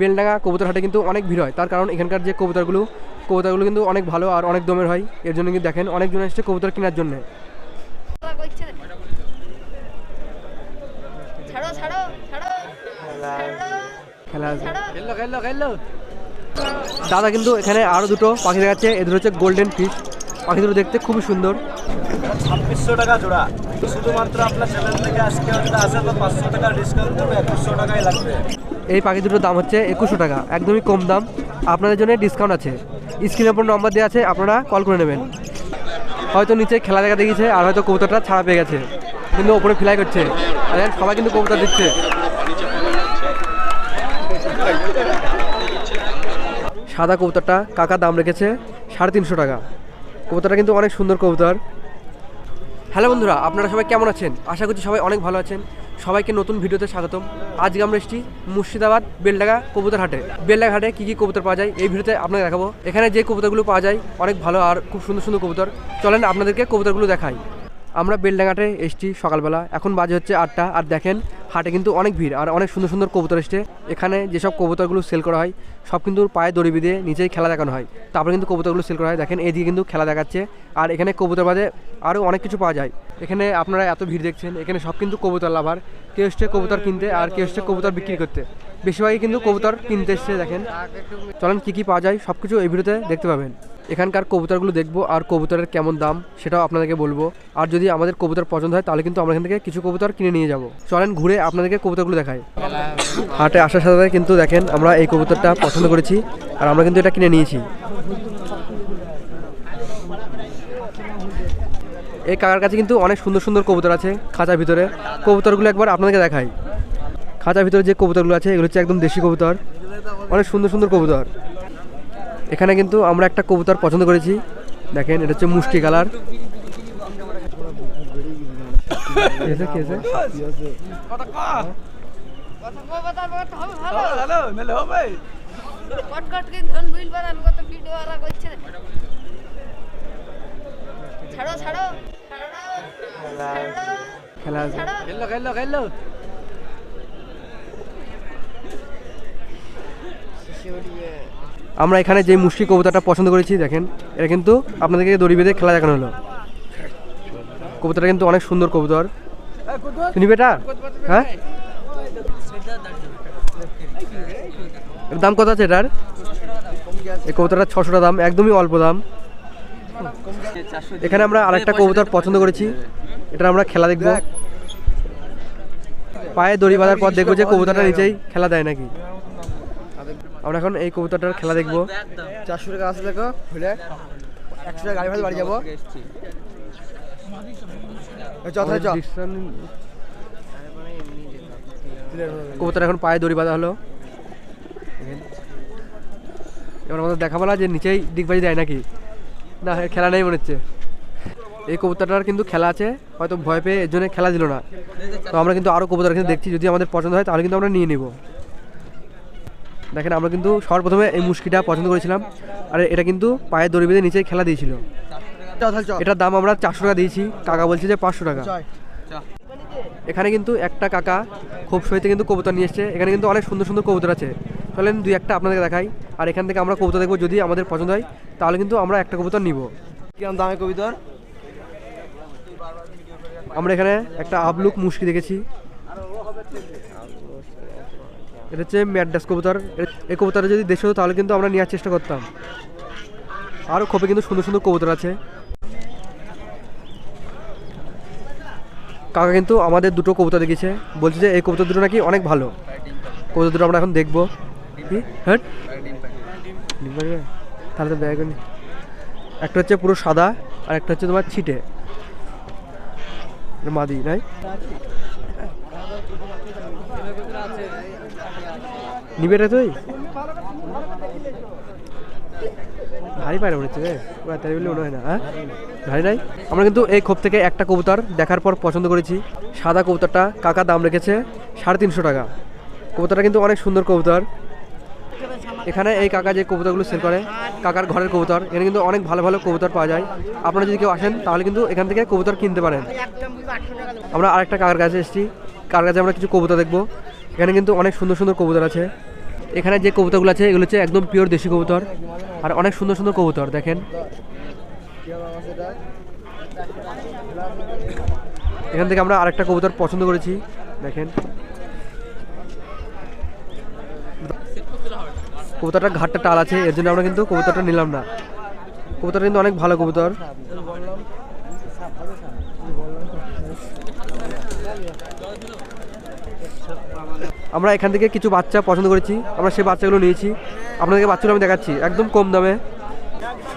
বেলডাঙ্গা কবুতর হাটে কিন্তু অনেক ভিড় হয়। তার কারণ এখানকার যে কবুতরগুলো কবুতরগুলো কিন্তু অনেক ভালো আর অনেক দমের হয়। এর জন্য কিন্তু দেখেন অনেকজন এসছে কবুতর কেনার জন্য। দাদা কিন্তু এখানে আরও দুটো পাখি দেখাচ্ছে। এদের হচ্ছে গোল্ডেন ফিশ পাখি দুটো দেখতে খুবই সুন্দর। ছাব্বিশশো টাকা জোড়া। শুধুমাত্র আপনার চ্যানেল থেকে আজকে যদি আসে, তো পাঁচশো টাকা ডিসকাউন্ট দেবো একুশশো টাকাই লাগবে। এই পাখি দুটোর দাম হচ্ছে একুশশো টাকা, একদমই কম দাম। আপনাদের জন্য ডিসকাউন্ট আছে। স্ক্রিনের উপর নম্বর দেওয়া আছে, আপনারা কল করে নেবেন। হয়তো নিচে খেলা দেখা দেখিয়েছে, আর হয়তো কবুতরটা ছাড়া পেয়ে গেছে। কিন্তু ওপরে ফ্লাই করছে। আর সবাই কিন্তু কবুতর দিচ্ছে। সাদা কবুতরটা কাকা দাম রেখেছে সাড়ে তিনশো টাকা। কবুতরটা কিন্তু অনেক সুন্দর কবুতর। হ্যালো বন্ধুরা, আপনারা সবাই কেমন আছেন? আশা করছি সবাই অনেক ভালো আছেন। সবাইকে নতুন ভিডিওতে স্বাগতম। আজকে আমরা এসেছি মুর্শিদাবাদ বেলডাঙ্গা কবুতর হাটে হাটে কী কী কবুতর পাওয়া যায় এই ভিডিওতে আপনাকে দেখাবো। এখানে যে কবুতরগুলো পাওয়া যায়, অনেক ভালো আর খুব সুন্দর সুন্দর কবুতর। চলেন আপনাদেরকে কবুতরগুলো দেখাই। আমরা বেলডাঙ্গাটে এসেছি সকালবেলা। এখন বাজে হচ্ছে আটটা। আর দেখেন হাটে কিন্তু অনেক ভিড় আর অনেক সুন্দর সুন্দর কবুতর এসছে। এখানে যেসব কবুতরগুলো সেল করা হয়, সব কিন্তু পায়ে দড়ি বেঁধে নিজেই খেলা দেখানো হয়। তারপরে কিন্তু কবুতরগুলো সেল করা হয়। দেখেন, এদিকে কিন্তু খেলা দেখাচ্ছে। আর এখানে কবুতর বাদে আরও অনেক কিছু পাওয়া যায়। এখানে আপনারা এত ভিড় দেখছেন, এখানে সব কিন্তু কবুতর লাভার কেউ এসছে কবুতর কিনতে আর কেউ এসছে কবুতর বিক্রি করতে। বেশিরভাগই কিন্তু কবুতর কিনতে এসছে দেখেন। চলেন কী কী পাওয়া যায় সব কিছু এই ভিডিওতে দেখতে পাবেন। এখানকার কবুতরগুলো দেখব আর কবুতরের কেমন দাম সেটাও আপনাদেরকে বলব। আর যদি আমাদের কবুতর পছন্দ হয়, তাহলে কিন্তু আমরা এখান থেকে কিছু কবুতর কিনে নিয়ে যাব। চলেন ঘুরে আপনাদেরকে কবুতরগুলো দেখাই। হাটে আসার সাথে কিন্তু দেখেন, আমরা এই কবুতরটা পছন্দ করেছি আর আমরা কিন্তু এটা কিনে নিয়েছি। এই কাকার কাছে কিন্তু অনেক সুন্দর সুন্দর কবুতর আছে খাঁচার ভিতরে। কবুতরগুলো একবার আপনাদেরকে দেখাই। খাঁচার ভিতরে যে কবুতরগুলো আছে এগুলো হচ্ছে একদম দেশি কবুতর। অনেক সুন্দর সুন্দর কবুতর। এখানে কিন্তু আমরা একটা কবুতর পছন্দ করেছি। দেখেন এটা হচ্ছে মুষ্টি কালার। কথা কো কথা বলতে হবে ভালো হ্যালো মেলে হবে কট কট কে ধন বিল বানান কত ভিডিও আর করছে ছাড়ো ছাড়ো ছাড়ো ছাড়ো খেলা আছে ছাড়ো খেললো খেললো খেললো আমরা এখানে যে মুষ্টি কবুতরটা পছন্দ করেছি, দেখেন, এটা কিন্তু আপনাদেরকে দড়ি বেঁধে খেলা দেখানো হলো। কবুতরটা কিন্তু অনেক সুন্দর কবুতর। তুমি বেটা? হ্যাঁ? দাম কত আছে এটার? এই কবুতরটা ছশো দাম, একদমই অল্প দাম। এখানে আমরা আরেকটা কবুতর পছন্দ করেছি। এটা আমরা খেলা দেখব। পায়ে দড়ি বাঁধার পর দেখব যে কবুতরটা নিচেই খেলা দেয় নাকি। আমরা এখন এই কবুতরটার খেলা দেখব। চারশো টাকা আসলে দেখো হলে একশো টাকা গাড়ি ভাড়া বাড়ি যাব। কবুতর এখন পায়ে দড়ি বাঁধা হলো। এবার আমাদের দেখা বলা যে নিচেই দিকবাজি দেয় নাকি। না খেলা নেই মনে হচ্ছে। এই কবুতরটার কিন্তু খেলা আছে হয়তো ভয় পেয়ে এর জন্য খেলা দিল না। তো আমরা কিন্তু আরও কবুতর কিন্তু দেখছি যদি আমাদের পছন্দ হয় তাহলে কিন্তু আমরা নিয়ে নিব। দেখেন আমরা কিন্তু সবার প্রথমে এই মুশকিটা পছন্দ করেছিলাম। আর এটা কিন্তু পায়ে দড়ি বেঁধে নিচে খেলা দিয়েছিল। এটার দাম আমরা চারশো টাকা দিয়েছি। কাকা বলছে যে পাঁচশো টাকা। এখানে কিন্তু একটা কাকা খুব সইতে কিন্তু কবুতর নিয়ে এসছে। এখানে কিন্তু অনেক সুন্দর সুন্দর কবুতর আছে। চলেন দুই একটা আপনাদেরকে দেখাই। আর এখান থেকে আমরা কবুতর দেখব যদি আমাদের পছন্দ হয় তাহলে কিন্তু আমরা একটা কবুতর নিব। কিরম দামে কবিতর? আমরা এখানে একটা আবলুক মুশকি দেখেছি। এটা হচ্ছে ম্যাডাস কবুতর। এই কবুতরটা যদি দেশে হতো তাহলে কিন্তু আমরা নেওয়ার চেষ্টা করতাম। আরও খোপে কিন্তু সুন্দর সুন্দর কবুতর আছে। কাকা কিন্তু আমাদের দুটো কবুতর দেখিয়েছে। বলছে যে এই কবুতর দুটো নাকি অনেক ভালো। কবুতর দুটো আমরা এখন দেখব। হ্যাঁ? তাহলে তো ব্যাগ একটা হচ্ছে পুরো সাদা, আর একটা হচ্ছে তোমার ছিটে। মাদি, নাই? নিবে এটা তুই? ভারী পায় না মনে হচ্ছে রে। ওরা তাই বললে মনে হয় না হ্যাঁ? ভারী নাই? আমরা কিন্তু এই খোপ থেকে একটা কবুতর দেখার পর পছন্দ করেছি। সাদা কবুতরটা কাকা দাম রেখেছে সাড়ে তিনশো টাকা। কবুতরটা কিন্তু অনেক সুন্দর কবুতর। এখানে এই কাকা যে কবুতরগুলো সেল করে, কাকার ঘরের কবুতর, এখানে কিন্তু অনেক ভালো ভালো কবুতর পাওয়া যায়। আপনারা যদি কেউ আসেন, তাহলে কিন্তু এখান থেকে কবুতর কিনতে পারেন। আমরা আরেকটা কাকার কাছে এসেছি। কার কাছে আমরা কিছু কবুতর দেখব। এখানে কিন্তু অনেক সুন্দর সুন্দর কবুতর আছে। এখানে যে কবুতরগুলো আছে, এগুলো হচ্ছে একদম পিওর দেশি কবুতর। আর অনেক সুন্দর সুন্দর কবুতর, দেখেন। এখান থেকে আমরা আরেকটা কবুতর পছন্দ করেছি, দেখেন। কবুতরটা ঘাটটা টাল আছে, এর জন্য আমরা কিন্তু কবুতরটা নিলাম না। কবুতরটা কিন্তু অনেক ভালো কবুতর। আমরা এখান থেকে কিছু বাচ্চা পছন্দ করেছি, আমরা সেই বাচ্চাগুলো নিয়েছি। আপনাদেরকে বাচ্চাগুলো আমি দেখাচ্ছি, একদম কম দামে।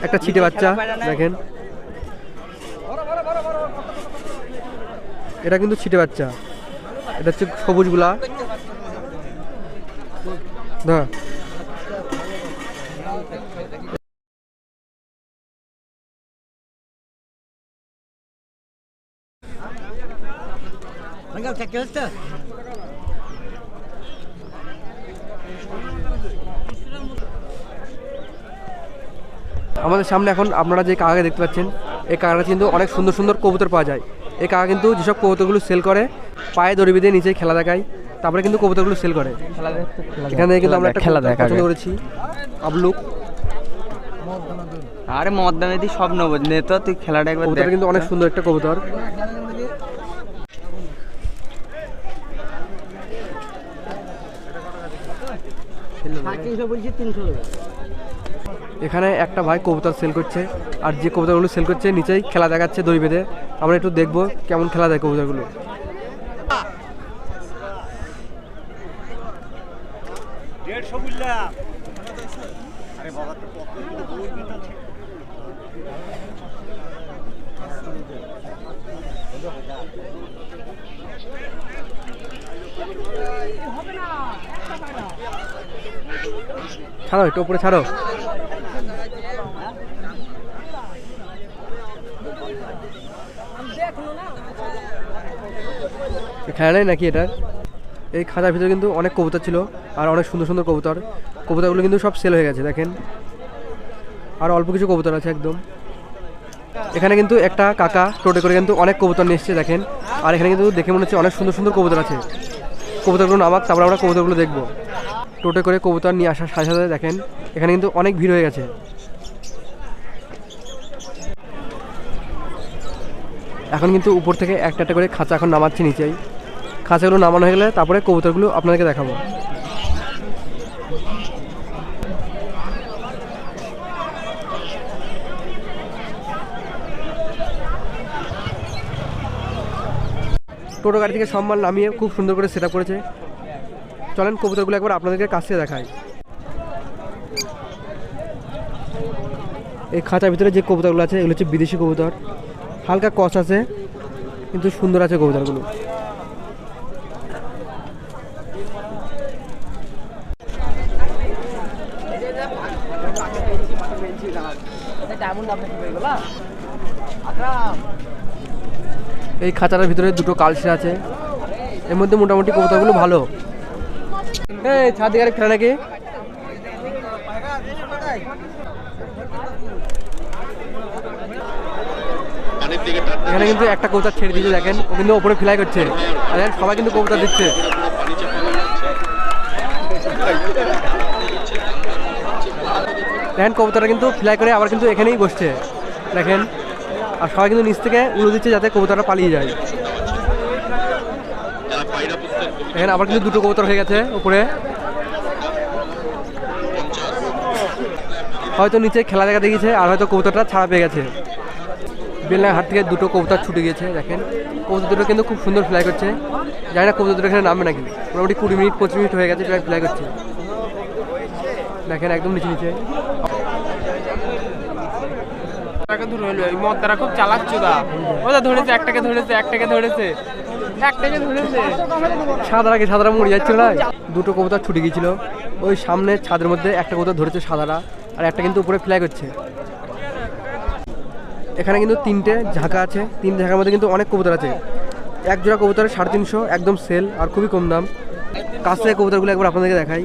একটা ছিটে বাচ্চা, দেখেন। এটা কিন্তু ছিটে বাচ্চা। এটা হচ্ছে সবুজগুলা। না আমাদের সামনে এখন আপনারা যে কাকাকে দেখতে পাচ্ছেন এই কাকাটা কিন্তু অনেক সুন্দর সুন্দর কবুতর পাওয়া যায়। এই কাকা কিন্তু যেসব কবুতরগুলো সেল করে পায়ে দড়ি বেঁধে নিচে খেলা দেখায় তারপরে কিন্তু কবুতরগুলো সেল করে। এখানে কিন্তু আমরা একটা খেলা দেখা করেছি। আবলুক। আরে মদ দামে সব নেব নে তো তুই খেলাটা একবার কিন্তু অনেক সুন্দর একটা কবুতর তিনশো বলছি তিনশো এখানে একটা ভাই কবুতর সেল করছে আর যে কবুতরগুলো সেল করছে নিচেই খেলা দেখাচ্ছে দড়ি বেঁধে। আমরা একটু দেখব কেমন খেলা দেয় কবুতরগুলো। ছাড়ো, একটু উপরে ছাড়ো। খেলা নাকি এটার এই খাঁচার ভিতরে কিন্তু অনেক কবুতর ছিল আর অনেক সুন্দর সুন্দর কবুতর। কবুতরগুলো কিন্তু সব সেল হয়ে গেছে, দেখেন। আর অল্প কিছু কবুতর আছে একদম। এখানে কিন্তু একটা কাকা টোটে করে কিন্তু অনেক কবুতর নিয়ে দেখেন। আর এখানে কিন্তু দেখে মনে হচ্ছে অনেক সুন্দর সুন্দর কবুতর আছে। কবুতরগুলো নামাক, তারপর আমরা কবুতরগুলো দেখব। টোটে করে কবুতর নিয়ে আসার সাথে সাথে দেখেন, এখানে কিন্তু অনেক ভিড় হয়ে গেছে। এখন কিন্তু উপর থেকে একটা একটা করে খাঁচা এখন নামাচ্ছে নিচেই। খাঁচাগুলো নামানো হয়ে গেলে তারপরে কবুতরগুলো আপনাদেরকে দেখাবো। টোটো গাড়ি থেকে সম্মান নামিয়ে খুব সুন্দর করে সেট করেছে। চলেন কবুতরগুলো একবার আপনাদেরকে কাছে দেখাই। এই খাঁচার ভিতরে যে কবুতরগুলো আছে, এগুলো হচ্ছে বিদেশি কবুতর। হালকা কস আছে, কিন্তু সুন্দর আছে কবুতরগুলো। এই খাঁচাটার ভিতরে দুটো কালসে আছে। এর মধ্যে মোটামুটি কবুতরগুলো ভালো। এই, ছাদ দিকে খেলা নাকি? এখানে কিন্তু একটা কবুতর ছেড়ে দিয়েছে, দেখেন। ও কিন্তু ওপরে ফ্লাই করছে। আর সবাই কিন্তু কবুতর দিচ্ছে। দেখেন কবুতরটা কিন্তু ফ্লাই করে আবার কিন্তু এখানেই বসছে। দেখেন, আর সবাই কিন্তু নিচ থেকে উড়ে দিচ্ছে যাতে কবুতরটা পালিয়ে যায়। এখানে আবার কিন্তু দুটো কবুতর হয়ে গেছে উপরে। হয়তো নিচে খেলা দেখা দেখিয়েছে, আর হয়তো কবুতরটা ছাড়া পেয়ে গেছে। বেলনা হাট থেকে দুটো কবুতর ছুটে গিয়েছে, দেখেন। কবুতর দুটো কিন্তু খুব সুন্দর ফ্লাই করছে। জানি না কবুতর দুটো এখানে নামবে নাকি। মোটামুটি কুড়ি মিনিট, পঁচিশ মিনিট হয়ে গেছে প্রায় ফ্লাই করছে। দেখেন একদম নিচে নিচে। খুব ওটা ধরেছে, একটাকে ধরেছে একটাকে ধরেছে। ধরেছে সাদারাকে সাদারা মরে যাচ্ছিল না? দুটো কবুতর ছুটে গিয়েছিল। ওই সামনে ছাদের মধ্যে একটা কবুতর ধরেছে সাদারা, আর একটা কিন্তু উপরে ফ্লাই করছে এখানে কিন্তু তিনটে ঝাঁকা আছে। তিনটে ঝাঁকার মধ্যে কিন্তু অনেক কবুতর আছে। এক জোড়া কবুতরের সাড়ে তিনশো, একদম সেল আর খুবই কম দাম। কাছ থেকে কবুতরগুলো একবার আপনাদেরকে দেখাই।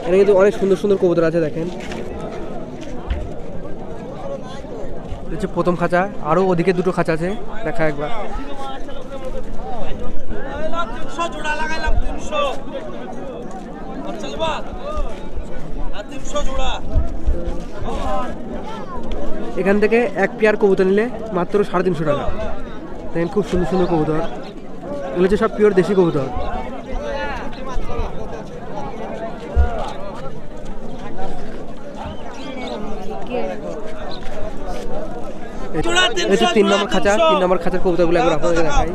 এখানে কিন্তু অনেক সুন্দর সুন্দর কবুতর আছে, দেখেন। হচ্ছে প্রথম খাঁচা। আরও ওদিকে দুটো খাঁচা আছে। দেখা একবার। এখান থেকে এক পেয়ার কবুতর নিলে মাত্র সাড়ে তিনশো টাকা। দেখেন খুব সুন্দর সুন্দর কবুতর। এগুলো হচ্ছে সব পিওর দেশি কবুতর। হচ্ছে তিন নম্বর খাঁচা, তিন নম্বর খাঁচার কবুতরগুলো একবার আপনাদের দেখাই।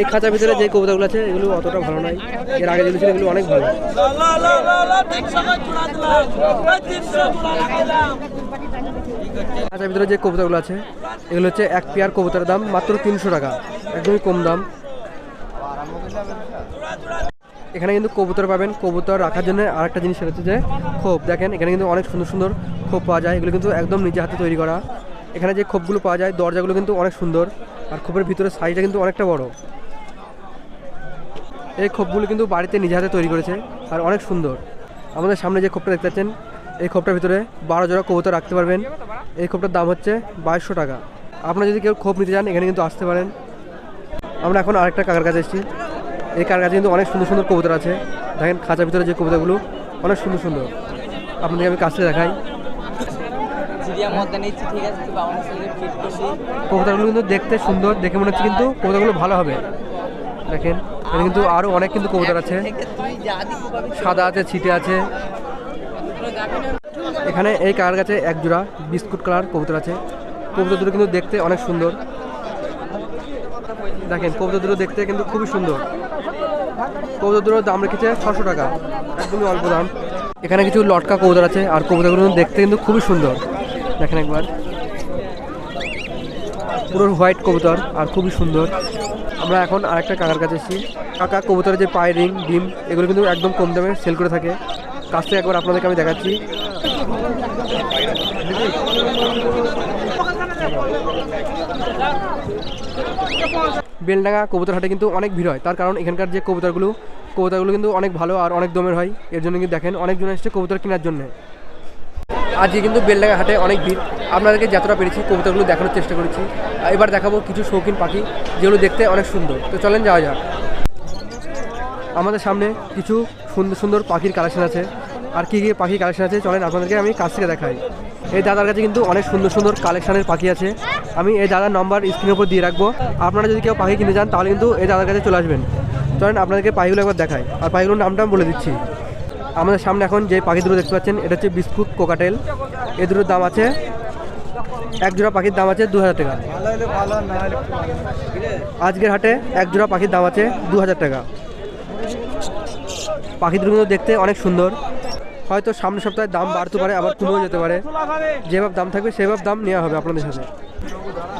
এই খাঁচার ভিতরে যে কবুতরগুলো আছে, এগুলো অতটা ভালো নয়। এর আগে যেগুলো এগুলো অনেক ভালো। খাঁচার ভিতরে যে কবুতরগুলো আছে, এগুলো হচ্ছে এক পেয়ার কবুতরের দাম মাত্র তিনশো টাকা। একদমই কম দাম। এখানে কিন্তু কবুতর পাবেন। কবুতর রাখার জন্য আরেকটা জিনিস হচ্ছে যে খোপ। দেখেন, এখানে কিন্তু অনেক সুন্দর সুন্দর খোপ পাওয়া যায়। এগুলো কিন্তু একদম নিজে হাতে তৈরি করা। এখানে যে খোপগুলো পাওয়া যায়, দরজাগুলো কিন্তু অনেক সুন্দর। আর খোপের ভিতরে সাইজটা কিন্তু অনেকটা বড়। এই খোপগুলো কিন্তু বাড়িতে নিজে হাতে তৈরি করেছে আর অনেক সুন্দর। আমাদের সামনে যে খোপটা দেখতে পাচ্ছেন, এই খোপটার ভিতরে বারো জোড়া কবুতর রাখতে পারবেন। এই খোপটার দাম হচ্ছে বাইশশো টাকা। আপনারা যদি কেউ খোপ নিতে চান, এখানে কিন্তু আসতে পারেন। আমরা এখন আরেকটা কাকার কাছে এসেছি। এই কার কাছে কিন্তু অনেক সুন্দর সুন্দর কবুতর আছে। দেখেন খাঁচার ভিতরে যে কবুতরগুলো অনেক সুন্দর সুন্দর। আপনাদেরকে আমি কাছ দেখাই। কবুতরগুলো কিন্তু দেখতে সুন্দর দেখে মনে হচ্ছে কিন্তু কবুতরগুলো ভালো হবে। দেখেন এখানে কিন্তু আরও অনেক কিন্তু কবুতর আছে। সাদা আছে ছিটে আছে। এখানে এই কার কাছে এক জোড়া বিস্কুট কালার কবুতর আছে। কবুতর দুটো কিন্তু দেখতে অনেক সুন্দর। দেখেন কবুতর দুটো দেখতে কিন্তু খুবই সুন্দর। দুটোর দাম রেখেছে ছশো টাকা। একদমই অল্প দাম। এখানে কিছু লটকা কবুতর আছে, আর কবুতরগুলো দেখতে কিন্তু খুবই সুন্দর। দেখেন একবার। পুরো হোয়াইট কবুতর, আর খুবই সুন্দর। আমরা এখন আরেকটা কাকার কাছে এসেছি। কাকা, কবুতরের যে পায়ের রিং, ডিম, এগুলো কিন্তু একদম কম দামে সেল করে থাকে। কাছ থেকে একবার আপনাদেরকে আমি দেখাচ্ছি। বেলডাঙ্গা কবুতর হাটে কিন্তু অনেক ভিড় হয়। তার কারণ এখানকার যে কবুতরগুলো কবুতরগুলো কিন্তু অনেক ভালো আর অনেক দমের হয়। এর জন্য কিন্তু দেখেন অনেকজন এসছে কবুতর কেনার জন্য। আজকে কিন্তু বেলডাঙ্গা হাটে অনেক ভিড়। আপনাদেরকে যতটা পেরেছি কবুতরগুলো দেখানোর চেষ্টা করেছি। এবার দেখাবো কিছু শৌখিন পাখি, যেগুলো দেখতে অনেক সুন্দর। তো চলেন যাওয়া যাক। আমাদের সামনে কিছু সুন্দর সুন্দর পাখির কালেকশন আছে। আর কী কী পাখি কালেকশন আছে, চলেন আপনাদেরকে আমি কাছ থেকে দেখাই। এই দাদার কাছে কিন্তু অনেক সুন্দর সুন্দর কালেকশনের পাখি আছে। আমি এই দাদার নম্বর স্ক্রিনের উপর দিয়ে রাখব। আপনারা যদি কেউ পাখি কিনে যান তাহলে কিন্তু এই দাদার কাছে চলে আসবেন। চলেন আপনাদেরকে পাখিগুলো একবার দেখাই। আর পাখিগুলোর নামটা বলে দিচ্ছি। আমাদের সামনে এখন যে পাখি দুটো দেখতে পাচ্ছেন, এটা হচ্ছে বিস্কুট কোকাটেল। এ দুটোর দাম আছে, এক জোড়া পাখির দাম আছে দু হাজার টাকা। আজকের হাটে এক জোড়া পাখির দাম আছে দু হাজার টাকা। পাখি দুটো দেখতে অনেক সুন্দর। হয়তো সামনের সপ্তাহে দাম বাড়তে পারে, আবার কমেও যেতে পারে। যেভাবে দাম থাকবে, সেভাবে দাম নেওয়া হবে আপনাদের সাথে।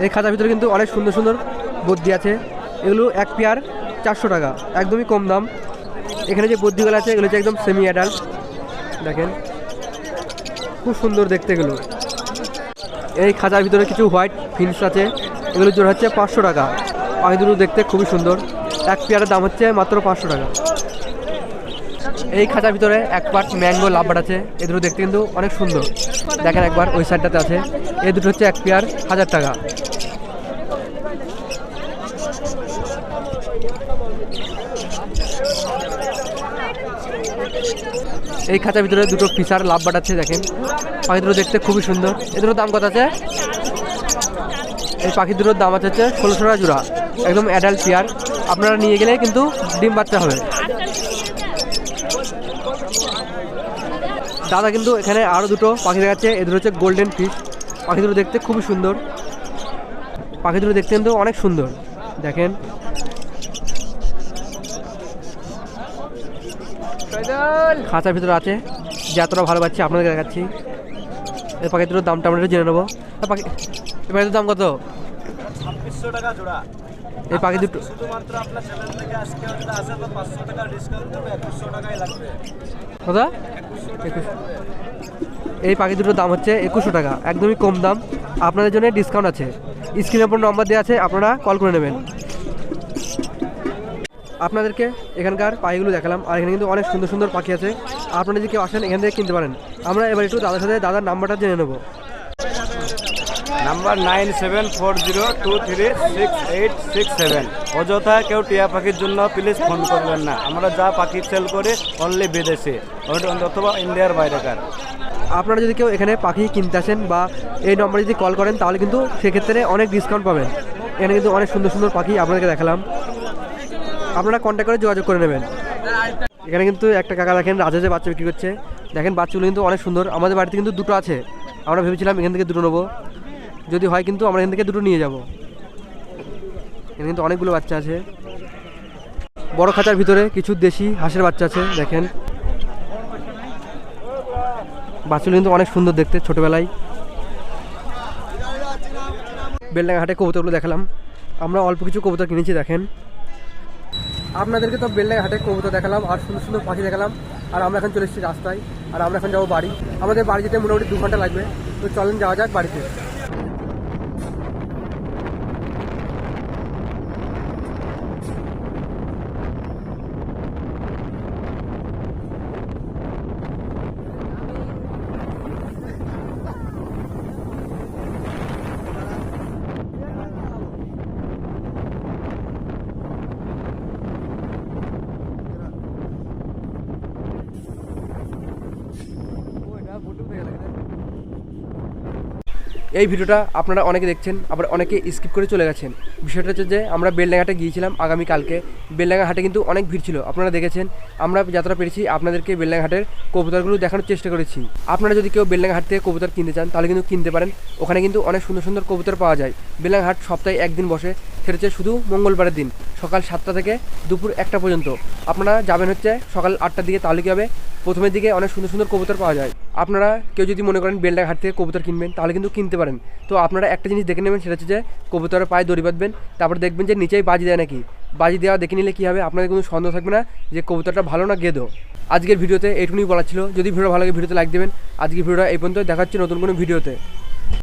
এই খাতার ভিতরে কিন্তু অনেক সুন্দর সুন্দর বদ্যি আছে। এগুলো এক পেয়ার চারশো টাকা, একদমই কম দাম। এখানে যে বদ্যিগুলো আছে, এগুলো হচ্ছে একদম সেমি অ্যাডাল্ট দেখেন, খুব সুন্দর দেখতে এগুলো। এই খাঁচার ভিতরে কিছু হোয়াইট ফিন্স আছে এগুলো জোর হচ্ছে পাঁচশো টাকা। পাখি দুটো দেখতে খুবই সুন্দর। এক পেয়ারের দাম হচ্ছে মাত্র পাঁচশো টাকা। এই খাঁচার ভিতরে এক পার্ট ম্যাঙ্গো লাভবাট আছে এ দুটো দেখতে কিন্তু অনেক সুন্দর। দেখেন একবার ওই সাইডটাতে আছে। এ দুটো হচ্ছে এক পেয়ার হাজার টাকা। এই খাঁচার ভিতরে দুটো ফিসার লাভবাট আছে দেখেন। পাখি দুটো দেখতে খুবই সুন্দর। এ দুটোর দাম কত আছে? এই পাখি দুটোর দাম আছে হচ্ছে ষোলোশো টাকা জোড়া। একদম অ্যাডাল্ট পেয়ার। আপনারা নিয়ে গেলে কিন্তু ডিম বাচ্চা হবে। দাদা কিন্তু এখানে আরও দুটো পাখি দেখাচ্ছে। এদের হচ্ছে গোল্ডেন ফিশ পাখি দুটো দেখতে খুবই সুন্দর। পাখি দুটো দেখতে কিন্তু অনেক সুন্দর। দেখেন। খাঁচার ভিতরে আছে। যতটা ভালো পাচ্ছি আপনাদের দেখাচ্ছি। এই পাখি দুটোর দামটা আমরা জেনে নেব। পাখি এই পাখি দাম কত? ছাব্বিশশো টাকা জোড়া। এই পাখি দুটো। শুধুমাত্র আপনার চ্যানেল থেকে আজকে আসে তো পাঁচশো টাকা ডিসকাউন্ট দেবো একুশশো টাকাই লাগবে। কত একুশ। এই পাখি দুটোর দাম হচ্ছে একুশশো টাকা একদমই কম দাম। আপনাদের জন্য ডিসকাউন্ট আছে। স্ক্রিনের উপর নম্বর দেওয়া আছে আপনারা কল করে নেবেন। আপনাদেরকে এখানকার পাখিগুলো দেখালাম আর এখানে কিন্তু অনেক সুন্দর সুন্দর পাখি আছে। আপনারা যদি কেউ আসেন এখান থেকে কিনতে পারেন। আমরা এবার একটু দাদার সাথে দাদার নাম্বারটা জেনে নেব। Number nine seven four zero two three six eight six seven. অযথা কেউ টিয়া পাখির জন্য প্লিজ ফোন করবেন না। আমরা যা পাখি সেল করি অনলি বিদেশে। অথবা ইন্ডিয়ার বাইরেকার। আপনারা যদি কেউ এখানে পাখি কিনতে আসেন বা এই নম্বরে যদি কল করেন, তাহলে কিন্তু সেক্ষেত্রে অনেক ডিসকাউন্ট পাবেন। এখানে কিন্তু অনেক সুন্দর সুন্দর পাখি আপনাদেরকে দেখালাম। আপনারা কন্ট্যাক্ট করে যোগাযোগ করে নেবেন। এখানে কিন্তু একটা কাকা দেখেন রাজহাঁসের বাচ্চা বিক্রি করছে। দেখেন বাচ্চাগুলো কিন্তু অনেক সুন্দর। আমাদের বাড়িতে কিন্তু দুটো আছে। আমরা ভেবেছিলাম এখান থেকে দুটো নেব। যদি হয় কিন্তু আমরা এখান থেকে দুটো নিয়ে যাব। এখানে কিন্তু অনেকগুলো বাচ্চা আছে। বড় খাঁচার ভিতরে কিছু দেশি হাঁসের বাচ্চা আছে, দেখেন। বাচ্চাগুলো কিন্তু অনেক সুন্দর দেখতে ছোটোবেলায়। বেলডাঙ্গা হাটে কবুতরগুলো দেখালাম। আমরা অল্প কিছু কবুতর কিনেছি, দেখেন। আপনাদেরকে তো বেলডাঙ্গা হাটে কবুতর দেখালাম, আর সুন্দর সুন্দর পাখি দেখালাম। আর আমরা এখন চলে এসেছি রাস্তায়, আর আমরা এখন যাব বাড়ি। আমাদের বাড়ি যেতে মোটামুটি দু ঘণ্টা লাগবে। তো চলেন যাওয়া যাক বাড়িতে। এই ভিডিওটা আপনারা অনেকে দেখছেন, আবার অনেকে স্কিপ করে চলে গেছেন। বিষয়টা হচ্ছে যে, আমরা বেলডাঙ্গাটে গিয়েছিলাম আগামী কালকে বেলডাঙ্গা হাটে কিন্তু অনেক ভিড় ছিল। আপনারা দেখেছেন, আমরা যাত্রা পেরেছি, আপনাদেরকে বেলডাঙ্গা হাটের কবুতরগুলো দেখানোর চেষ্টা করেছি। আপনারা যদি কেউ বেলডাঙ্গা হাট থেকে কবুতর কিনতে চান, তাহলে কিন্তু কিনতে পারেন। ওখানে কিন্তু অনেক সুন্দর সুন্দর কবুতর পাওয়া যায়। বেলডাঙ্গা হাট সপ্তাহে একদিন বসে, সেটা হচ্ছে শুধু মঙ্গলবারের দিন, সকাল সাতটা থেকে দুপুর একটা পর্যন্ত। আপনারা যাবেন হচ্ছে সকাল আটটার দিকে, তাহলে কী হবে? প্রথমের দিকে অনেক সুন্দর সুন্দর কবুতর পাওয়া যায়। আপনারা কেউ যদি মনে করেন বেলডাঙ্গা হাট থেকে কবুতর কিনবেন, তাহলে কিন্তু কিনতে পারেন। তো আপনারা একটা জিনিস দেখে নেবেন, সেটা হচ্ছে যে কবুতরের পায়ে দড়ি বাঁধবেন, তারপর দেখবেন যে নিচেই বাজি দেয় নাকি। বাজি দেওয়া দেখে নিলে কী হবে? আপনাদের কোনো সন্দেহ থাকবে না যে কবুতরটা ভালো না গেদো। আজকের ভিডিওতে এইটুকুনি বলা ছিল। যদি ভিডিও ভালো লাগে, ভিডিওতে লাইক দেবেন। আজকের ভিডিওটা এই পর্যন্ত দেখা হচ্ছে নতুন কোনো ভিডিওতে।